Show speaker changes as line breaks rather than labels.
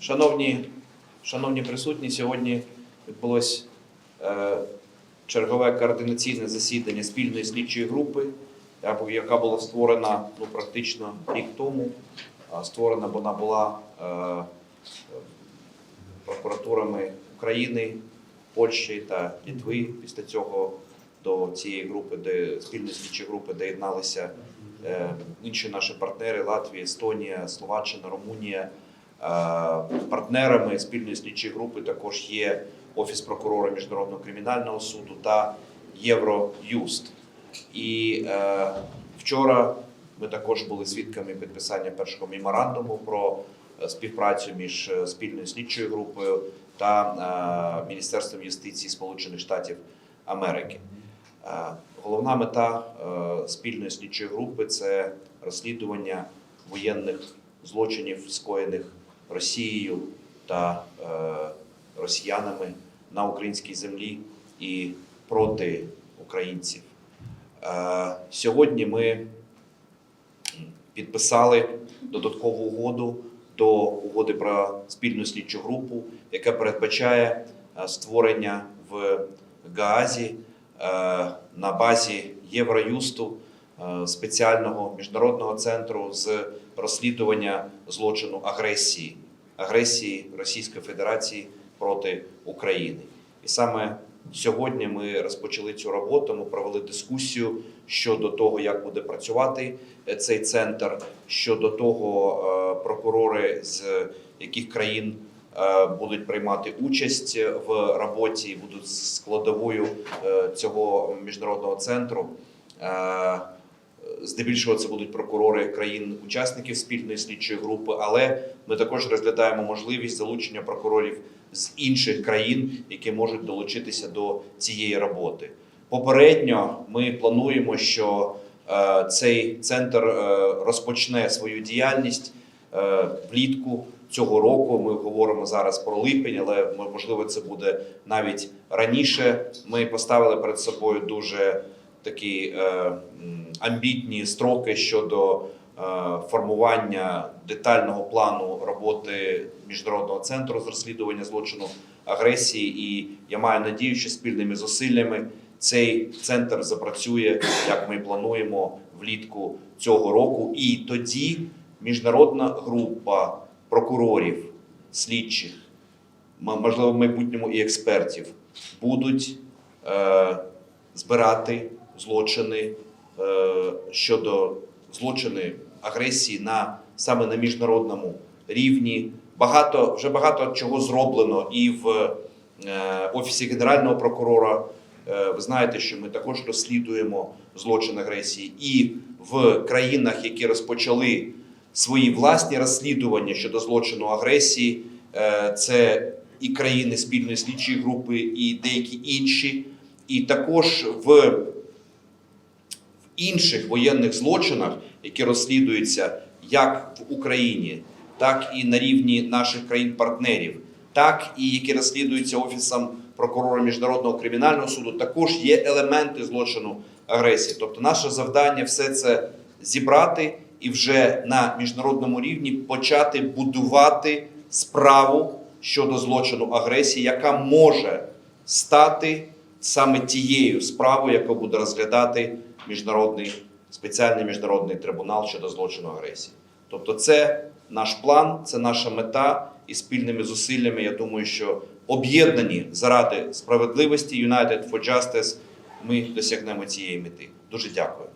Шановні, шановні присутні, сьогодні відбулось е, чергове координаційне засідання спільної слідчої групи, яка- була створена ну, практично рік тому. Створена вона була е, прокуратурами України, Польщі та Літви. Після цього до цієї групи, де спільної слідчої групи доєдналися е, інші наші партнери Латвія, Естонія, Словаччина, Румунія. Е, Партнерами спільної слідчої групи також є Офіс прокурора Міжнародного кримінального суду та Євроюст. І е, вчора ми також були свідками підписання першого меморандуму про е, співпрацю між е, спільною слідчою групою та е, Міністерством юстиції Сполучених Штатів Америки. Е, Головна мета е, спільної слідчої групи це розслідування воєнних злочинів, скоєних Росією та е, росіянами на українській землі і проти українців. Е, Сьогодні ми підписали додаткову угоду до угоди про спільну слідчу групу, яка передбачає е, створення в Гаазі на базі Євроюсту спеціального міжнародного центру з розслідування злочину агресії, агресії Російської Федерації проти України. І саме сьогодні ми розпочали цю роботу. Ми провели дискусію щодо того, як буде працювати е, цей центр, щодо того, е, прокурори з яких країн е, будуть приймати участь в роботі, будуть складовою е, цього міжнародного центру. Здебільшого це будуть прокурори країн-учасників спільної слідчої групи, але ми також розглядаємо можливість залучення прокурорів з інших країн, які можуть долучитися до цієї роботи. Попередньо ми плануємо, що е, цей центр е, розпочне свою діяльність е, влітку цього року. Ми говоримо зараз про липень, але можливо це буде навіть раніше. Ми поставили перед собою дуже такі е, амбітні строки щодо е, формування детального плану роботи міжнародного центру з розслідування злочину агресії. І я маю надію, що спільними зусиллями цей центр запрацює, як ми плануємо, влітку цього року. І тоді міжнародна група прокурорів, слідчих, можливо, в майбутньому і експертів будуть е, збирати злочини е, щодо злочини агресії на саме на міжнародному рівні. Багато вже багато чого зроблено і в е, офісі генерального прокурора. Е, ви знаєте, що ми також розслідуємо злочин агресії, і в країнах, які розпочали свої власні розслідування щодо злочину агресії, це і країни спільної слідчої групи, і деякі інші, і також в інших воєнних злочинах, які розслідуються як в Україні, так і на рівні наших країн-партнерів, так і які розслідуються Офісом прокурора Міжнародного кримінального суду, також є елементи злочину агресії. Тобто, наше завдання все це зібрати і вже на міжнародному рівні почати будувати справу щодо злочину агресії, яка може стати саме тією справою, яку буде розглядати міжнародний спеціальний міжнародний трибунал щодо злочину агресії. Тобто, це наш план, це наша мета, і спільними зусиллями, я думаю, що об'єднані заради справедливості United for Justice, ми досягнемо цієї мети. Дуже дякую.